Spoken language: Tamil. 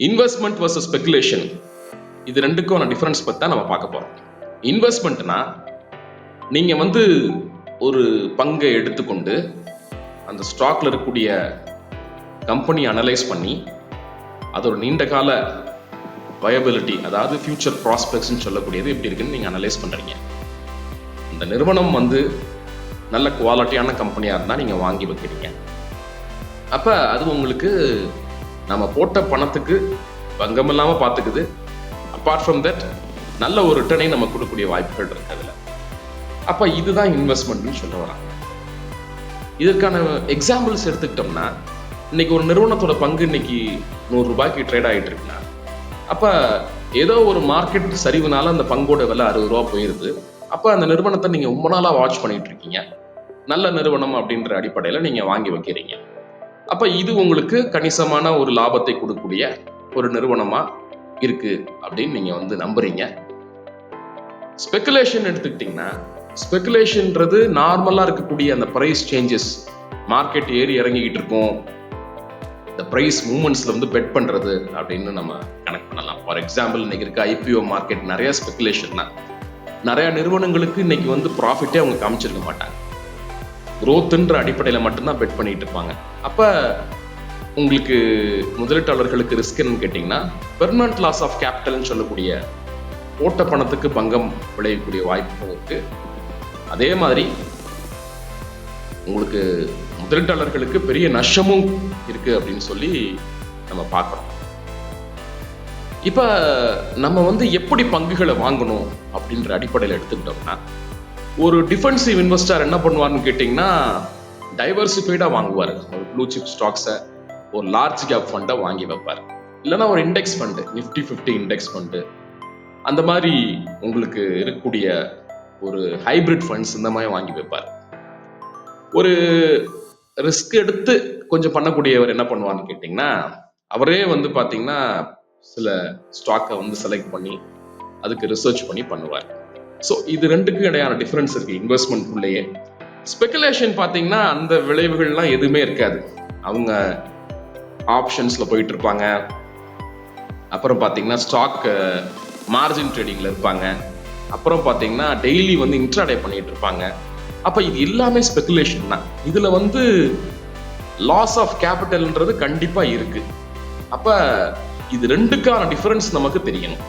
இன்வெஸ்ட்மெண்ட் வர்சஸ் ஸ்பெகுலேஷன் இது ரெண்டுக்கும் டிஃப்ரென்ஸ் பற்றி தான் நம்ம பார்க்க போகிறோம் இன்வெஸ்ட்மெண்ட்னா நீங்கள் வந்து ஒரு பங்கை எடுத்துக்கொண்டு அந்த ஸ்டாக்ல இருக்கக்கூடிய கம்பெனி அனலைஸ் பண்ணி அதோட நீண்ட கால வயபிலிட்டி அதாவது ஃபியூச்சர் ப்ராஸ்பெக்ட்ஸ்னு சொல்லக்கூடியது எப்படி இருக்குன்னு நீங்கள் அனலைஸ் பண்ணுறீங்க இந்த நிறுவனம் வந்து நல்ல குவாலிட்டியான கம்பெனியாக இருந்தால் நீங்கள் வாங்கி வைக்கிறீங்க. அப்போ அது உங்களுக்கு நம்ம போட்ட பணத்துக்கு பங்கம் இல்லாமல் பார்த்துக்குது அப்பார்ட் ஃப்ரம் தட் நல்ல ஒரு ரிட்டர்னை நம்ம கொடுக்கக்கூடிய வாய்ப்புகள் இருக்கு அதில். அப்போ இதுதான் இன்வெஸ்ட்மெண்ட்னு சொல்ல வராங்க. இதற்கான எக்ஸாம்பிள்ஸ் எடுத்துக்கிட்டோம்னா இன்னைக்கு ஒரு நிறுவனத்தோட பங்கு இன்னைக்கு நூறு ரூபாய்க்கு ட்ரேட் ஆகிட்டு இருக்குன்னா அப்போ ஏதோ ஒரு மார்க்கெட் சரிவுனால அந்த பங்கோட விலை அறுபது ரூபா போயிருது. அப்போ அந்த நிறுவனத்தை நீங்கள் ரொம்ப நாளாக வாட்ச் பண்ணிட்டு இருக்கீங்க. நல்ல நிறுவனம் அப்படின்ற அடிப்படையில் நீங்கள் வாங்கி வைக்கிறீங்க. அப்போ இது உங்களுக்கு கணிசமான ஒரு லாபத்தை கொடுக்கக்கூடிய ஒரு நிறுவனமாக இருக்கு அப்படின்னு நீங்கள் வந்து நம்புறீங்க. ஸ்பெகுலேஷன் எடுத்துக்கிட்டிங்கன்னா ஸ்பெகுலேஷன்ன்றது நார்மலாக இருக்கக்கூடிய அந்த ப்ரைஸ் சேஞ்சஸ் மார்க்கெட் ஏறி இறங்கிக்கிட்டு இருக்கும். இந்த ப்ரைஸ் மூமெண்ட்ஸில் வந்து பெட் பண்ணுறது அப்படின்னு நம்ம கனெக்ட் பண்ணலாம். ஃபார் எக்ஸாம்பிள் இன்னைக்கு இருக்க ஐபிஓ மார்க்கெட் நிறைய ஸ்பெகுலேஷன் தான் நிறைய நிறுவனங்களுக்கு இன்னைக்கு வந்து ப்ராஃபிட்டே அவங்க காமிச்சிருக்க மாட்டாங்க. குரோத்துன்ற அடிப்படையில் மட்டும்தான் பெட் பண்ணிட்டு இருப்பாங்க. அப்போ உங்களுக்கு முதலீட்டாளர்களுக்கு ரிஸ்க் என்னன்னு கேட்டிங்கன்னா பெர்மனன்ட் லாஸ் ஆஃப் கேபிட்டல்னு சொல்லக்கூடிய போட்ட பணத்துக்கு பங்கம் விளையக்கூடிய வாய்ப்பும் இருக்கு. அதே மாதிரி உங்களுக்கு முதலீட்டாளர்களுக்கு பெரிய நஷ்டமும் இருக்கு அப்படின்னு சொல்லி நம்ம பார்க்குறோம். இப்போ நம்ம வந்து எப்படி பங்குகளை வாங்கணும் அப்படின்ற அடிப்படையில் எடுத்துக்கிட்டோம்னா ஒரு டிஃபென்சிவ் இன்வெஸ்டர் என்ன பண்ணுவார்னு கேட்டிங்கன்னா டைவர்சிஃபைடாக வாங்குவார். ஒரு ப்ளூ சிப் ஸ்டாக்ஸை ஒரு லார்ஜ் கேப் ஃபண்டை வாங்கி வைப்பார். இல்லைன்னா ஒரு index fund Nifty fifty index fund அந்த மாதிரி உங்களுக்கு இருக்கக்கூடிய ஒரு ஹைபிரிட் ஃபண்ட்ஸ் இந்த மாதிரி வாங்கி வைப்பார். ஒரு ரிஸ்க் எடுத்து கொஞ்சம் பண்ணக்கூடியவர் என்ன பண்ணுவார்னு கேட்டிங்கன்னா அவரே வந்து பார்த்தீங்கன்னா சில ஸ்டாக்கை வந்து செலக்ட் பண்ணி அதுக்கு ரிசர்ச் பண்ணி பண்ணுவார். ஸோ இது ரெண்டுக்கும் இடையான டிஃப்ரென்ஸ் இருக்கு இன்வெஸ்ட்மெண்ட்குள்ளேயே ஸ்பெகுலேஷன் பார்த்தீங்கன்னா அந்த விளைவுகள்லாம் எதுவுமே இருக்காது. அவங்க ஆப்ஷன்ஸில் போயிட்டு இருப்பாங்க அப்புறம் பார்த்தீங்கன்னா ஸ்டாக் மார்ஜின் ட்ரேடிங்கில் இருப்பாங்க. அப்புறம் பார்த்தீங்கன்னா டெய்லி வந்து இன்ட்ராடே பண்ணிட்டு இருப்பாங்க அப்போ இது எல்லாமே ஸ்பெகுலேஷன் தான். இதில் வந்து லாஸ் ஆஃப் கேபிட்டல்ன்றது கண்டிப்பாக இருக்கு. அப்போ இது ரெண்டுக்கான டிஃபரன்ஸ் நமக்கு தெரியணும்.